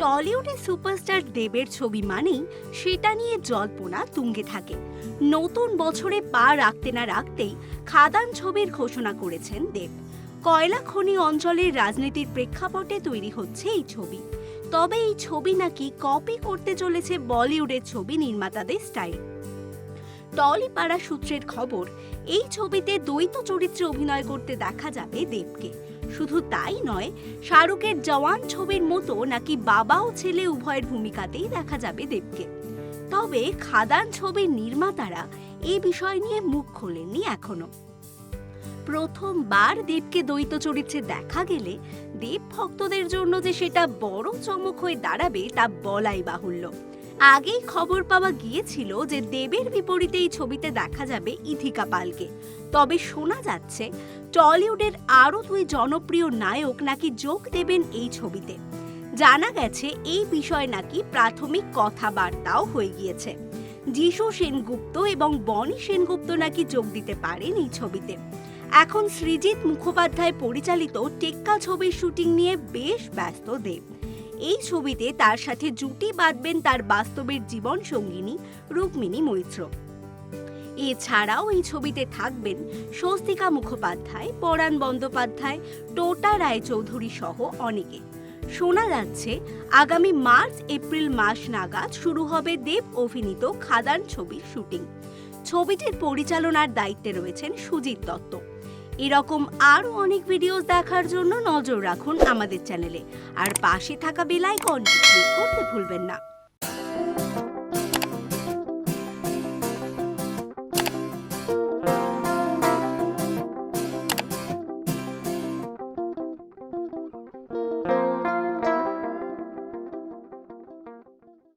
টলিউডে superstar দেবের ছবি মানেই সেটা নিয়ে জল্পনা তুঙ্গে থাকে। নতুন বছরে পা রাখতে না রাখতেই খাদান ছবির ঘোষণা করেছেন দেব। কয়লা খনি অঞ্চলের রাজনীতির প্রেক্ষাপটে তৈরি হচ্ছে এই ছবি। তবে এই ছবি নাকি কপি করতে চলেছে বলিউডের ছবি নির্মাতাদের স্টাইল। টলিপাড়া সূত্রের খবর, এই ছবিতে দ্বৈত চরিত্রে অভিনয় করতে দেখা যাবে দেবকে। শুধু তাই নয়, শাহরুখের জওয়ান ছবির মতো নাকি বাবা ও ছেলে উভয়ের ভূমিকাতেই দেখা যাবে দেবকে। তবে খাদান ছবির নির্মাতারা এই বিষয় নিয়ে মুখ খোলেননি এখনও। প্রথমবার দেবকে দ্বৈত চরিত্রে দেখা গেলে দেব ভক্তদের জন্য যে সেটা বড় চমক হয়ে দাঁড়াবে তা বলাই বাহুল্য। আগেই খবর পাওয়া গিয়েছিল যে দেবের বিপরীতে এই ছবিতে দেখা যাবে ইথিকা পালকে। তবে শোনা যাচ্ছে, টলিউডের আরও দুই জনপ্রিয় নায়ক নাকি যোগ দেবেন এই ছবিতে। জানা গেছে, এই বিষয়ে নাকি প্রাথমিক কথাবার্তাও হয়ে গিয়েছে। যিশু সেনগুপ্ত এবং বনি সেনগুপ্ত নাকি যোগ দিতে পারেন এই ছবিতে। এখন সৃজিত মুখোপাধ্যায় পরিচালিত টেক্কা ছবির শুটিং নিয়ে বেশ ব্যস্ত দেব। এই ছবিতে তার সাথে জুটি বাঁধবেন তার বাস্তবের জীবন সঙ্গিনী রুক্মিণী মৈত্র। এছাড়াও এই ছবিতে থাকবেন স্বস্তিকা মুখোপাধ্যায়, পরাণ বন্দ্যোপাধ্যায়, টোটা রায়চৌধুরী সহ অনেকে। শোনা যাচ্ছে, আগামী মার্চ, এপ্রিল মাস নাগাদ শুরু হবে দেব অভিনীত খাদান ছবির শুটিং। ছবিটির পরিচালনার দায়িত্বে রয়েছেন সুজিত দত্ত। এরকম আরও অনেক ভিডিওস দেখার জন্য নজর রাখুন আমাদের চ্যানেলে আর পাশে থাকা বেল আইকনটি ক্লিক করতে ভুলবেন না।